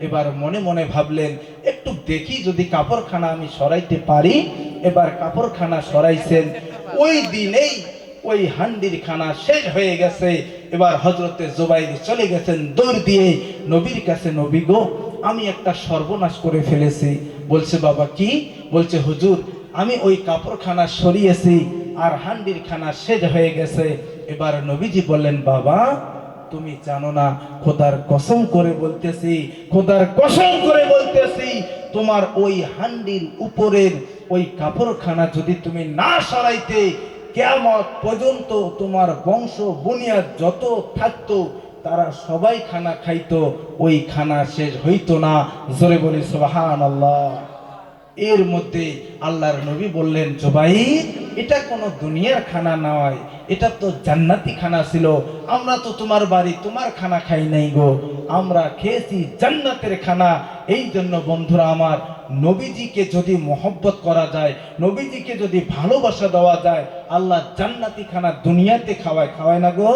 এবার মনে মনে ভাবলেন, একটু দেখি যদি কাপড়খানা আমি সরাইতে পারি। এবার কাপড়খানা সরাইছেন। ওই দিনেই ওই হান্ডির খানা শেষ হয়ে গেছে। এবার হজরতে জোবাইর চলে গেছেন দৌড় দিয়ে। নবীর কাছে, নবী গো, আমি একটা সর্বনাশ করে ফেলেছি। বলছে, বাবা, কি? বলছে, হুজুর, আমি ওই কাপড়খানা সরিয়েছি আর হান্ডির খানা শেষ হয়ে গেছে। এবার নবীজি বললেন, বাবা তুমি জানো না, খোদার কসম করে বলতেছি, খোদার কসম করে বলতেছি, তোমার ওই হান্ডির উপরের ওই কাপড়খানা যদি তুমি না সরাইতে কেমন পর্যন্ত তোমার বংশ বুনিয়াদ যত থাকতো, তারা সবাই খানা খাইতো, ওই খানা শেষ হইতো না। জোরে বলি সুবাহান আল্লাহ এর মধ্যে আল্লাহর নবী বললেন জোবাই এটা কোনো দুনিয়ার খানা নয়, এটা তো জান্নাতি খানা ছিল। আমরা তো তোমার বাড়ি, তোমার খানা খাই নাই গো। আমরা খেয়েছি জান্নাতের খানা। এই জন্য বন্ধুরা আমার, নবীজিকে যদি মহব্বত করা যায়, নবীজিকে যদি ভালোবাসা দেওয়া যায়, আল্লাহ জান্নাতি খানা দুনিয়াতে খাওয়ায় খাওয়ায় না গো।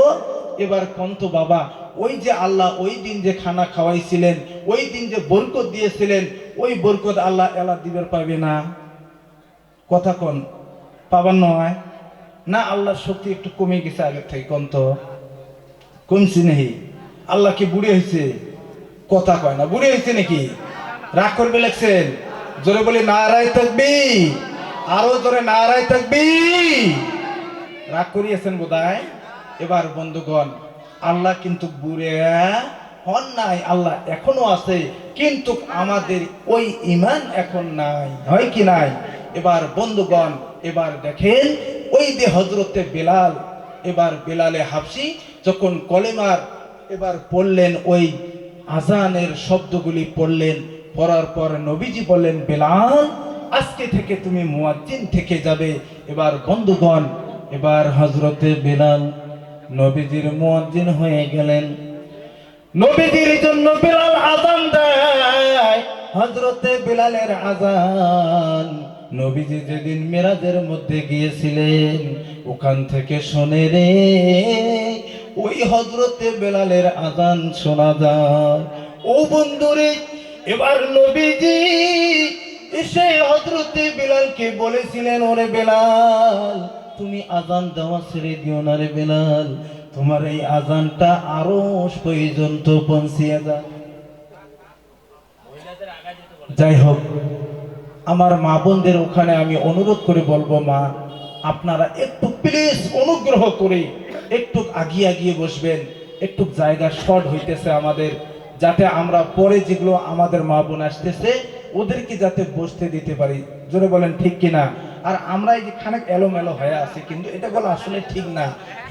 এবার কন্ত বাবা, ওই যে আল্লাহ ওই দিন যে খানা খাওয়াইছিলেন, ওই দিন যে বরকত দিয়েছিলেন, ওই বরকত আল্লাহ এলা দিবের পাবে না। কথা কোন। পাবার নয় না, আল্লাহর শক্তি একটু কমে গেছে আগের থেকে কন্ত কমছি নেই আল্লাহ কি বুড়ি হয়েছে কথা কয় না, বুড়ি হয়েছে নাকি? রাগ করবে লাগছেন? জোরে বলি, নারায় থাকবি আরও জোরে, নারায় থাকবি রাগ করিয়েছেন বোধহয়? এবার বন্ধুগণ, আল্লাহ কিন্তু বুড়ে হন নাই, আল্লাহ এখনও আছে, কিন্তু আমাদের ওই ইমান এখন নাই। হয় কি নাই? এবার বন্ধুগণ, এবার দেখেন, ওই যে হজরতে বেলাল, এবার বেলালে হাফসি যখন কলেমার এবার পড়লেন, ওই আজানের শব্দগুলি পড়লেন, পড়ার পর নবীজি বললেন, বেলাল, আজকে থেকে তুমি মুয়াজ্জিন থেকে যাবে। এবার বন্ধুগণ, এবার হজরতে বেলাল নবীজির মুয়াজ্জিন হয়ে গেলেন। নবীজির জন্য বেলাল আজান দেয় হজরতে বেলালের আজান। নবীজি যেদিন মেরাজের মধ্যে গিয়েছিলেন, ওখান থেকে শোনে রে, ওই হজরতে বেলালের আজান শোনা যায়। ও বন্ধুরে, এবার নবীজি এসে হজরতে বেলালকে বলেছিলেন, ওরে বেলাল, তুমি আজান দেওয়া ছেড়ে দিও না রে বেলাল। তোমার এই আজানটা আরও পর্যন্ত পৌঁছিয়ে যায় যাই হোক আমার মা বোনদের ওখানে আমি অনুরোধ করে বলব, মা, আপনারা একটু প্লিজ অনুগ্রহ করে একটু আগিয়ে আগিয়ে বসবেন, একটু জায়গা শর্ট হইতেছে আমাদের, যাতে আমরা পরে যেগুলো আমাদের মা বোন আসতেছে, ওদেরকে যাতে বসতে দিতে পারি। জোরে বলেন, ঠিক কিনা? আর আমরা এই যে খানিক এলোমেলো হয়ে আছি, কিন্তু এটা বলা আসলে ঠিক না।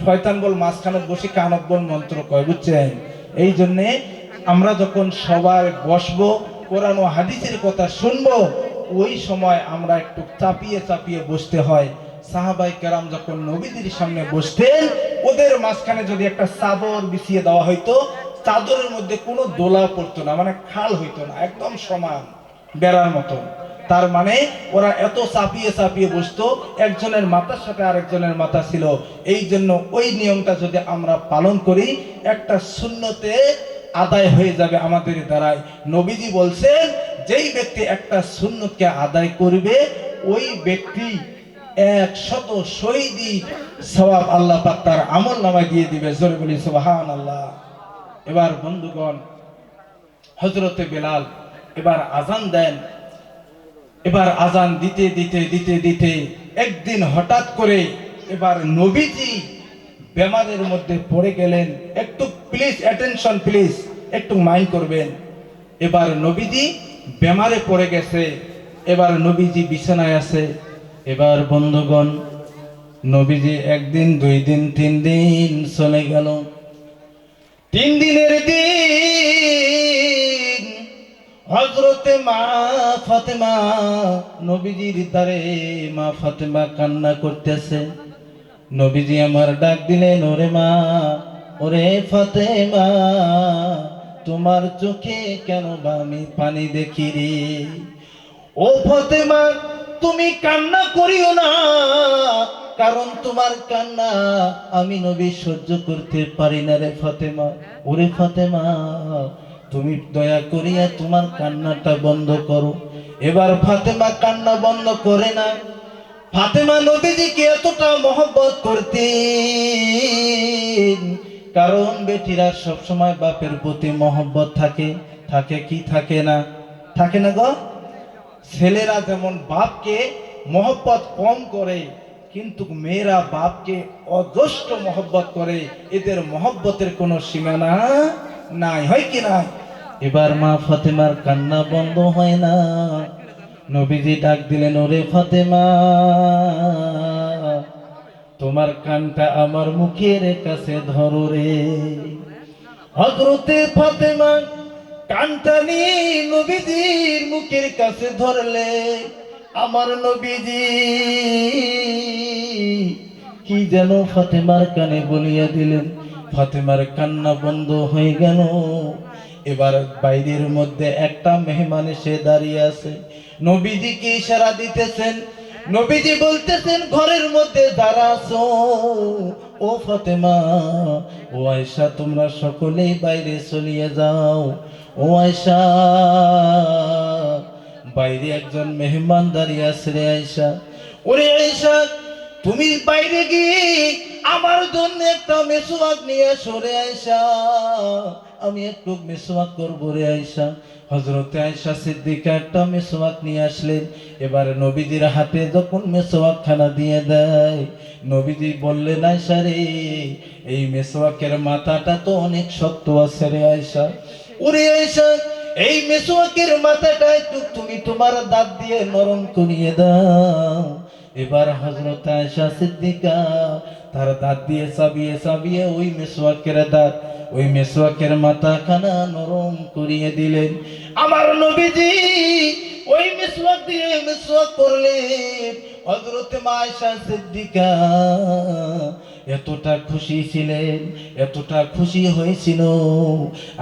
শয়তান বল মাঝখানে বসে কানক বল মন্ত্র কয়, বুঝছেন? এই জন্যে আমরা যখন সবাই বসবো, কোরআন ও হাদিসের কথা শুনব ওই সময় আমরা একটু চাপিয়ে চাপিয়ে বসতে হয়। সাহাবাই কেরাম যখন নবীদের সামনে বসতেন ওদের মাঝখানে যদি একটা চাদর বিছিয়ে দেওয়া হইতো, চাদরের মধ্যে কোনো দোলা পড়তো না মানে খাল হইতো না, একদম সমান, বেড়ার মতন। তার মানে ওরা এত চাপিয়ে চাপিয়ে বসতো, একজনের মাথার সাথে আরেকজনের মাথা ছিল। এই জন্য ওই নিয়মটা যদি আমরা পালন করি, একটা শূন্যতে আদায় হয়ে যাবে আমাদের দ্বারাই নবীজি বলছেন যেই ব্যক্তি একটা শূন্যকে আদায় করবে, ওই ব্যক্তি এক শত শহীদি সবাব আল্লাহ পাক তার আমল নামায় দিয়ে দিবে। জোরে বলি সুবাহান আল্লাহ এবার বন্ধুগণ হজরতে বেলাল এবার আজান দেন। এবার আজান দিতে দিতে দিতে দিতে একদিন হঠাৎ করে এবার নবীজি বেমারের মধ্যে পড়ে গেলেন। একটু প্লিজ অ্যাটেনশন প্লিজ একটু মাইন্ড করবেন। এবার নবীজি বেমারে পড়ে গেছে, এবার নবীজি বিছানায় আছে। এবার বন্ধুগণ, নবীজি একদিন, দুই দিন, তিন দিন চলে গেল। তিন দিনের দিন হজরতে মা ফাতেমা, নবীজির দ্বারে মা ফাতেমা কান্না করতেছে। নবীজি আমার ডাক দিলেন, ওরে মা, ওরে ফাতেমা তোমার চোখে কেন বা আমি পানি দেখি রে? ও ফাতেমা, তুমি কান্না করিও না, কারণ তোমার কান্না আমি নবী সহ্য করতে পারি না রে ফাতেমা। ওরে ফাতেমা, তুমি দয়া করিয়া তোমার কান্নাটা বন্ধ করো। এবার ফাতেমা কান্না বন্ধ করে না। ফাতেমা নবীজিকে এতটা মহব্বত করতেন কারণ বেটিরা সবসময় বাপের প্রতি মহব্বত থাকে। থাকে কি থাকে না? থাকে না গো? ছেলেরা যেমন বাপকে মহব্বত কম করে, কিন্তু মেয়েরা বাপকে অজস্র মহব্বত করে, এদের মহব্বতের কোনো সীমানা নাই, হয় কি না এবার মা ফাতেমার কান্না বন্ধ হয় না। নবীজি ডাক দিলেন, ওরে ফাতেমা! তোমার কানটা আমার মুখের কাছে ধরো রে। হজরতে ফাতেমা কানটা নিয়ে নবীজির মুখের কাছে ধরলে, আমার নবীজি কি যেন ফাতেমার কানে বলিয়া দিলেন, ফাতেমার কান্না বন্ধ হয়ে গেল। এবার বাইরের মধ্যে একটা মেহমান এসে দাঁড়িয়ে আছে। নবীজিকে ইশারা দিতেছেন? নবীজি বলতেছেন, ঘরের মধ্যে আছো, ও ফতেমা, ও আয়সা তোমরা সকলেই বাইরে চলিয়ে যাও। ও আয়সা বাইরে একজন মেহমান দাঁড়িয়ে আছে রে আয়সা ওরে আয়সা তুমি বাইরে গিয়ে আমার জন্য একটা মেসোয়াক নিয়ে সরে আয়সা আমি একটু মেসোয়াক করব রে আয়সা হজরতে আয়সা সিদ্দিকা একটা মেসোয়াক নিয়ে আসলেন। এবার নবীজির হাতে যখন মেসোয়াক খানা দিয়ে দেয়, নবীজি বললেন আয়সা রে, এই মেসোয়াকের মাথাটা তো অনেক শক্ত আছে রে আয়সা ওরে আয়সা এই মেসোয়াকের মাথাটা একটু তুমি তোমার দাঁত দিয়ে নরম করিয়ে দাও। এবার হজরত আয়সা সিদ্দিকা তার দাঁত দিয়ে চাবিয়ে চাবিয়ে ওই মেসোয়াকের দাঁত, ওই মেসোয়াকের মাথা খানা নরম করিয়ে দিলেন। আমার নবীজি ওই মেসোয়াক দিয়ে মেসোয়াক করলেন। হজরত আয়সা সিদ্দিকা এতটা খুশি ছিলেন, এতটা খুশি হয়েছিল।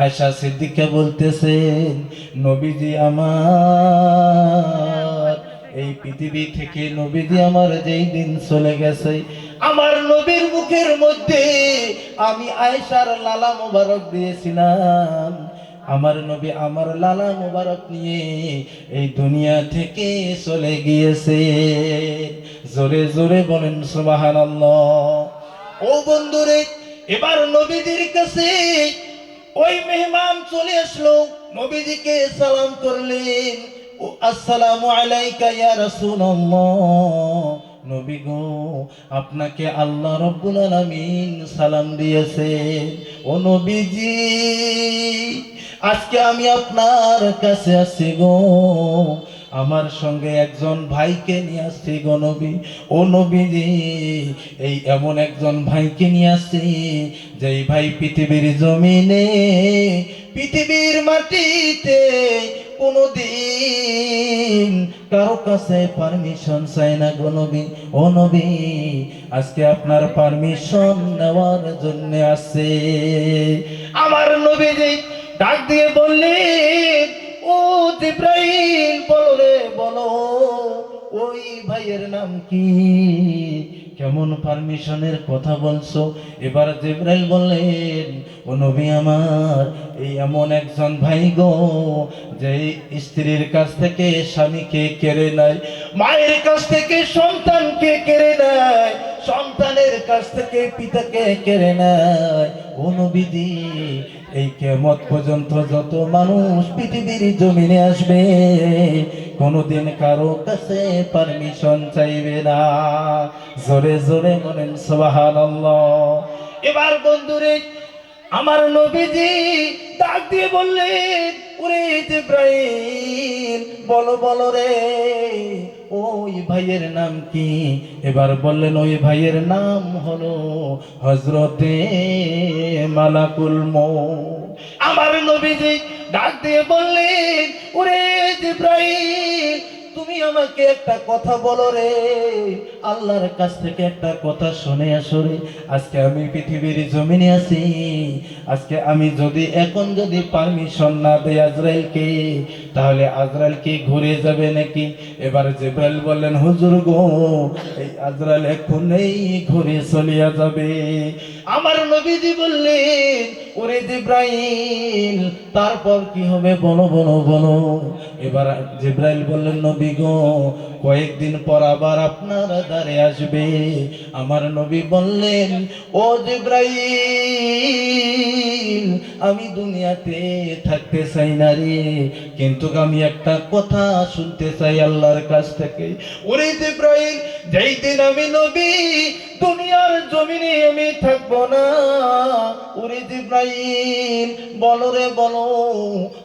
আয়সা সিদ্দিকা বলতেছেন, নবীজি আমার এই পৃথিবী থেকে নবীজি আমার যেই দিন চলে গেছে, আমার নবীর মুখের মধ্যে আমি আয়সার লালা মোবারক দিয়েছিলাম। আমার নবী আমার লালা মোবারক নিয়ে এই দুনিয়া থেকে চলে গিয়েছে। জোরে জোরে বলেন সুবাহান ও বন্ধুরে, এবার নবীজির কাছে ওই মেহমান চলে আসলো। নবীজিকে সালাম করলেন। আসসালামু আলাইকা ইয়া রাসূলুল্লাহ। নবী গো, আপনাকে আল্লাহ রব্বুল আলামিন সালাম দিয়েছে। ও নবীজি, আজকে আমি আপনার কাছে আসছি গো। আমার সঙ্গে একজন ভাইকে নিয়ে আসছি গো নবী। ও নবীজি, এই এমন একজন ভাইকে নিয়ে আসছি, যেই ভাই পৃথিবীর জমিনে, পৃথিবীর মাটিতে কোনদিন কারও কাছে পারমিশন চাই না গো নবী। ও নবী, আজকে আপনার পারমিশন নেওয়ার জন্য আসছে। আমার নবীজি ডাক দিয়ে বললেন, ও জিব্রাইল, বলো রে, বলো, ওই ভাইয়ের নাম কি? কেমন পারমিশনের কথা বলছো? এবার জেব্রাইল বললেন, ও নবী আমার, এই এমন একজন ভাই গো, যে স্ত্রীর কাছ থেকে স্বামীকে কেড়ে নেয়। মায়ের কাছ থেকে সন্তানকে কাছ থেকে পিতাকে কেড়ে নেয়। ও নবীজি, এই কেমত পর্যন্ত যত মানুষ পৃথিবীর জমিনে আসবে, কোনোদিন কারও কাছে পারমিশন চাইবে না। জোরে জোরে বলেন সোবাহান এবার বন্ধুরে, আমার নবীজি ডাক দিয়ে বললেন, ওরে জিব্রাইল, বলো বলো রে ওই ভাইয়ের নাম কি? এবার বললেন, ওই ভাইয়ের নাম হলো হজরতে মালাকুল মৌ আমার নবীজি ডাক দিয়ে বললেন, ওরে জিব্রাইল তুমি আমাকে একটা কথা বলো রে। আল্লাহর কাছ থেকে একটা কথা শুনে আসো রে। আজকে আমি পৃথিবীর জমিনে আছি। আজকে আমি যদি, এখন যদি পারমিশন না দেই আজরাইলকে, তাহলে আজরাইল কি ঘুরে যাবে নাকি? এবার জিব্রাইল বললেন, হুজুর গো, এই আজরাইল এখনই ঘুরে চলিয়া যাবে। আমার নবীজি বললেন, ওরে জিব্রাইল, তারপর কি হবে? বলো বলো বলো। এবার জিব্রাইল বললেন, নবী গো, কয়েকদিন পর আবার আপনার দ্বারে আসবে। আমার নবী বললেন, ও জিব্রাইল আমি দুনিয়াতে থাকতে চাই না রে। কিন্তু আমি একটা কথা শুনতে চাই আল্লাহর কাছ থেকে। ওরে জিব্রাইল যেই দিন আমি নবী, দুনিয়ার জমিনে আমি থাকব না। ওরে জিব্রাইল, বলো রে, বলো।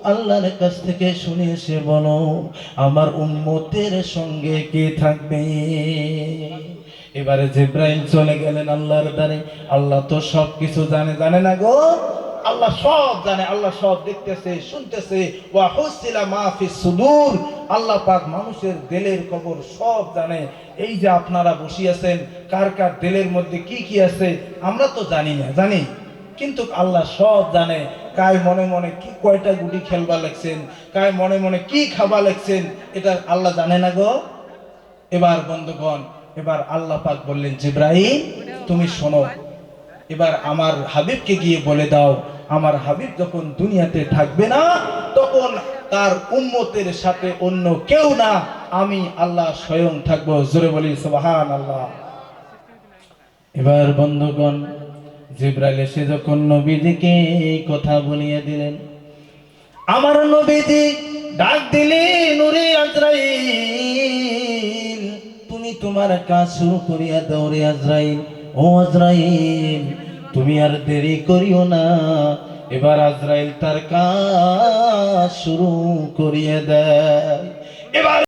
আল্লাহর কাছ থেকে শুনে এসে বলো, আমার উম্মতের সঙ্গে কে থাকবে? এবারে জিব্রাইল চলে গেলেন আল্লাহর দ্বারে। আল্লাহ তো সব কিছু জানে জানে না গো। আল্লাহ সব জানে, আল্লাহ সব দেখতেছে, শুনতেছে। ওয়া হুসিলা মা ফিস সুদূর। আল্লাহ পাক মানুষের দিলের খবর সব জানে। এই যে আপনারা বসিয়াছেন, কার কার দিলের মধ্যে কি কি আছে, আমরা তো জানি না, জানি। কিন্তু আল্লাহ সব জানে, কায় মনে মনে কি কয়টা গুটি খেলবা লাগছেন কায় মনে মনে কি খাবা লাগছেন এটা আল্লাহ জানে না গো। এবার বন্ধুগণ, এবার আল্লাহ পাক বললেন জিব্রাহিম তুমি শোনো। এবার আমার হাবিবকে গিয়ে বলে দাও আমার হাবিব যখন দুনিয়াতে থাকবে না, তখন তার উম্মতের সাথে অন্য কেউ না, আমি আল্লাহ স্বয়ং থাকব। জোরে বলি সুবহান আল্লাহ এবার বন্ধুগণ, জিব্রাইল এসে যখন নবীজিকে এই কথা বলিয়ে দিলেন, আমার নবীজি ডাক দিলেন ওরে আজরাইল, তুমি তোমার কাজ শুরু করিয়া রে আজরাইল। ও আজরাইল তুমি আর দেরি করিও না। এবার আজরাইল তার কাজ শুরু করিয়ে দেয়। এবার